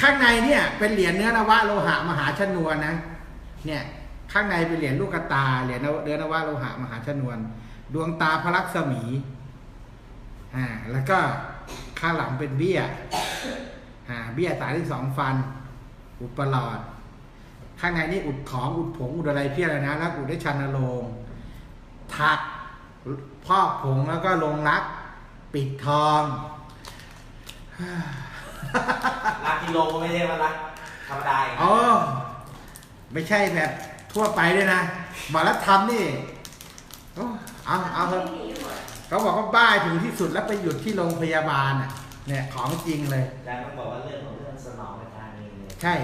ข้างในเนี่ยเป็นเหรียญเนื้อนวะโลหะมหาชนวนนะ เนี่ยข้างในเป็นเหรียญลูกตาเหรียญเนื้อนวะโลหะมหาชนวน ดวงตาพระลักษมีอ่าแล้วก็ข้างหลังเป็นเบี้ยอ่าเบี้ยสายที่สองฟัน อุดปหลอด ข้างในนี่อุดของอุดผงอุดอะไรเพี้ยอะไรนะแล้วอุดได้ชันโลงถักพอกผงแล้วก็ลงรัก ปิดทอง กกิโลก็ไม่ได้ว่ารักธรรมดาอีกอ๋อ ไม่ใช่แบบทั่วไปด้วยนะบอกแล้วทำนี่โอ้เอาเอาเถอะเขาบอกว่าบ้าถึงที่สุดแล้วไปหยุดที่โรงพยาบาลอะ เนี่ยของจริงเลยอาจารย์ต้องบอกว่าเรื่องของเรื่องสนองอาจารย์เองเลยใช่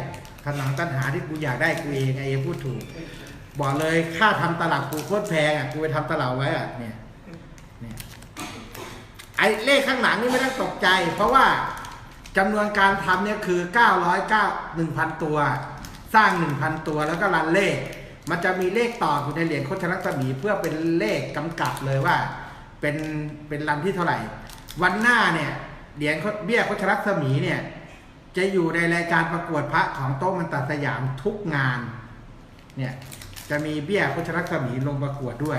ขนังตัณหาที่กูอยากได้กูเองไอ้เอพูดถูก บอกเลยค่าทำตลับกูโคตรแพงอะกูไปทำตลับไว้อะเนี่ยเนี่ยไอ้เลขข้างหลังนี่ไม่ต้องตกใจ เพราะว่า จำนวนการทำเนี่ยคือ 909 1,000 ตัว สร้าง 1,000 ตัวแล้วก็รันเลข มันจะมีเลขต่ออยู่ในเหรียญโคชรัศมีเพื่อเป็นเลขกำกับเลยว่า เป็นเป็นรันที่เท่าไหร่ วันหน้าเนี่ยเหรียญเบี้ยโคชรัศมีเนี่ยจะอยู่ในรายการประกวดพระของโต๊ะมันตัดสยามทุกงานเนี่ยจะมีเบี้ยโคชรัศมีลงประกวดด้วย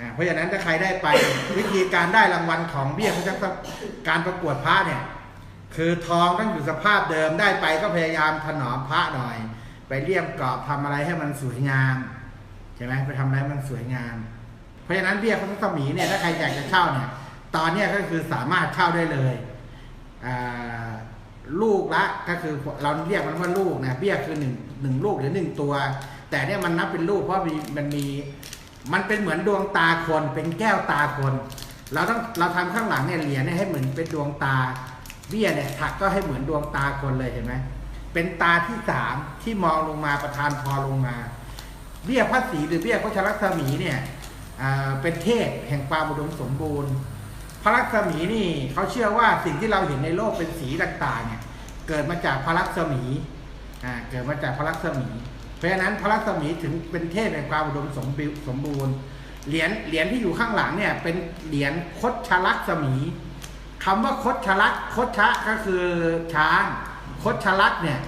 อ่าเพราะฉะนั้นถ้าใครได้ไปวิธีการได้รางวัลของเบี้ยโคชรัศการประกวดพระเนี่ย คือทองต้องอยู่สภาพเดิมได้ไปก็พยายามถนอมพระหน่อย ไปเลี่ยมกรอบทำอะไรให้มันสวยงามใช่ไหมไปทำอะไรมันสวยงาม เพราะฉะนั้นเบี้ยโคชรัศมีเนี่ยถ้าใครอยากจะเช่าเนี่ย ตอนเนี้ยก็คือสามารถเช่าได้เลยลูกละก็คือเราเรียกมันว่าลูกนะเบี้ยคือหนึ่งหนึ่งลูกหรือหนึ่งตัว แต่เนี่ยมันนับเป็นลูกเพราะมีมันมีมันเป็นเหมือนดวงตาคนเป็นแก้วตาคน เราต้องเราทำข้างหลังเนี่ยเหรียญเนี่ยให้เหมือนเป็นดวงตา เบี้ยเนี่ยถักก็ให้เหมือนดวงตาคนเลยเห็นไหมเป็นตาที่สามที่มองลงมาประทานพอลงมา เบี้ยพระศรีหรือเบี้ยพระชรัศมีเนี่ยอ่าเป็นเทพแห่งความอุดมสมบูรณ์ พระลักษมีนี่เขาเชื่อว่าสิ่งที่เราเห็นในโลกเป็นสีต่างๆเนี่ยเกิดมาจากพระลักษมีอ่าเกิดมาจากพระลักษมี เพราะฉะนั้นพระลักษมีถึงเป็นเทพแห่งความอุดมสมบูรณ์สมบูรณ์เหรียญเหรียญที่อยู่ข้างหลังเนี่ยเป็นเหรียญคดชลักษมี คำว่าคดชลักคดชะก็คือช้างคดชลักเนี่ย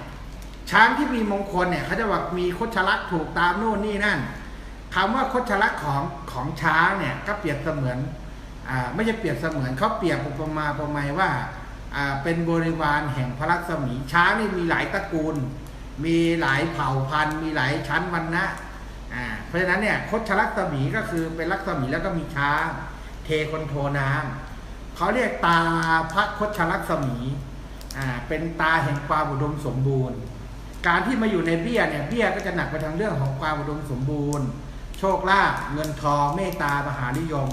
ช้างที่มีมงคลเนี่ยเขาจะบอกมีคดชลักถูกตามโน่นนี่นั่นคำว่าคดชลักของของช้างเนี่ยก็เปรียบเสมือนอ่าไม่ใช่เปรียบเสมือนเขาเปรียบอุปมาประไมยว่าอ่าเป็นบริวารแห่งพระลักษมีช้างนี่มีหลายตระกูล มีหลายเผ่าพันธุ์ มีหลายชั้นวรรณะอ่าเพราะฉะนั้นเนี่ยคดชลักษมีก็คือเป็นลักษมีแล้วก็มีช้าง เทคนโทน้ำ เขาเรียกตาพระคชลักษมีอ่าเป็นตาแห่งความอุดมสมบูรณ์ การที่มาอยู่ในเบี้ยเนี่ยเบี้ยก็จะหนักไปทางเรื่องของความอุดมสมบูรณ์ โชคลาภเงินทองเมตตามหานิยม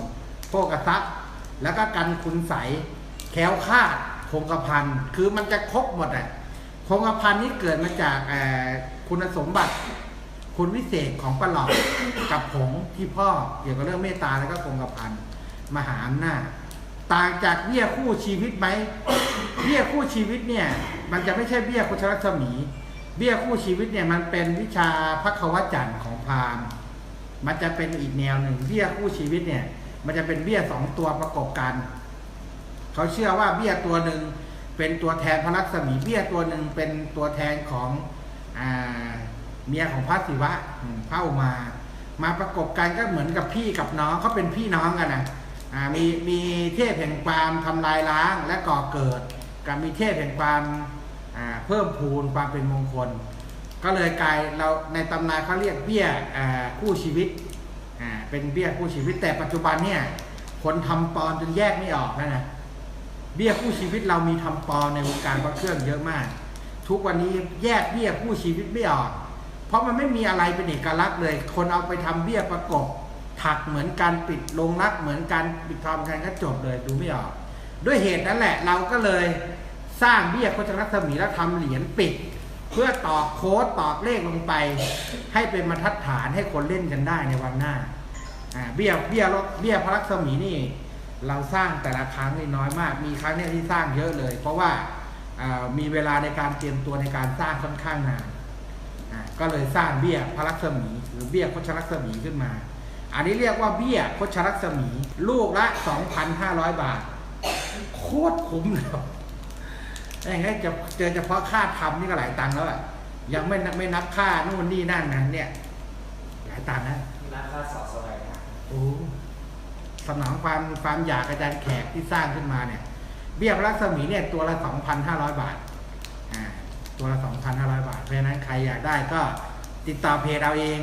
โภกทรัพย์ แล้วก็กันคุณใสแควคาดคงกระพันคือมันจะครบหมดอะคงกระพันนี้เกิดมาจากคุณสมบัติคุณวิเศษของประหลอดกับผงที่พ่อเกี่ยวกับเรื่องเมตตาแล้วก็คงกระพันมหาอำนาจ ต่างจากเบี้ยคู่ชีวิตไหมเบี้ยคู่ชีวิตเนี่ย มันจะไม่ใช่เบี้ยคุชรัศมี เบี้ยคู่ชีวิตเนี่ยมันเป็นวิชาพักวจันทร์ของพราหมณ์มันจะเป็นอีกแนวหนึ่งเบี้ยคู่ชีวิตเนี่ย มันจะเป็นเบี้ยสองตัวประกอบกัน เขาเชื่อว่าเบี้ยตัวหนึ่งเป็นตัวแทนพระลักษมีเบี้ยตัวหนึ่งเป็นตัวแทนของอ่าเมียของพระศิวะอืมพระอุมา มาประกบกันก็เหมือนกับพี่กับน้องเขาเป็นพี่น้องกันนะ มีมีเทพแห่งความทำลายล้างและก่อเกิด กับมีเทพแห่งความเพิ่มพูนความเป็นมงคล ก็เลยกลายเราในตำนานเขาเรียกเบี้ยคู่ชีวิตเป็นเบี้ยคู่ชีวิต แต่ปัจจุบันเนี่ยคนทำปอมจนแยกไม่ออกแล้วนะเบี้ยคู่ชีวิตเรามีทำปอมในวงการพระเครื่องเยอะมาก ทุกวันนี้แยกเบี้ยคู่ชีวิตไม่ออก เพราะมันไม่มีอะไรเป็นเอกลักษณ์เลย คนเอาไปทำเบี้ยประกบ ถักเหมือนกันปิดลงรักเหมือนกันปิดทองกันก็จบเลยดูไม่ออก ด้วยเหตุนั้นแหละเราก็เลยสร้างเบี้ยโคจรรัศมีแล้วทำเหรียญปิด เพื่อตอกโค้ดตอกเลขลงไป ให้เป็นบรรทัดฐานให้คนเล่นกันได้ในวันหน้าเบี้ยเบี้ยรถเบี้ยพระลักษมีนี่ เราสร้างแต่ละครั้งนี่น้อยมาก มีครั้งนี้ที่สร้างเยอะเลย เพราะว่ามีเวลาในการเตรียมตัวในการสร้างค่อนข้างนานก็เลยสร้างเบี้ยพระลักษมี หรือเบี้ยโคชลักษมีขึ้นมา อันนี้เรียกว่าเบี้ยโคชลักษมี ลูกละ 2,500 บาท โคตรคุ้มเลยอย่างงี้จะเจอเฉพาะค่าทำนี่ก็หลายตังค์แล้วอะยังไม่นับไม่นับค่านู่นนี่นั่นนะเนี่ยหลายตังค์นะนักค่าสอบสบายนะโอ้สนองความความอยากอาจารย์แขกที่สร้างขึ้นมาเนี่ย เบี้ยรัศมีเนี่ยตัวละสองพันห้าร้อยบาทอ่าตัวละสองพันห้าร้อยบาท เพราะฉะนั้นใครอยากได้ก็ติดต่อเพจเราเอง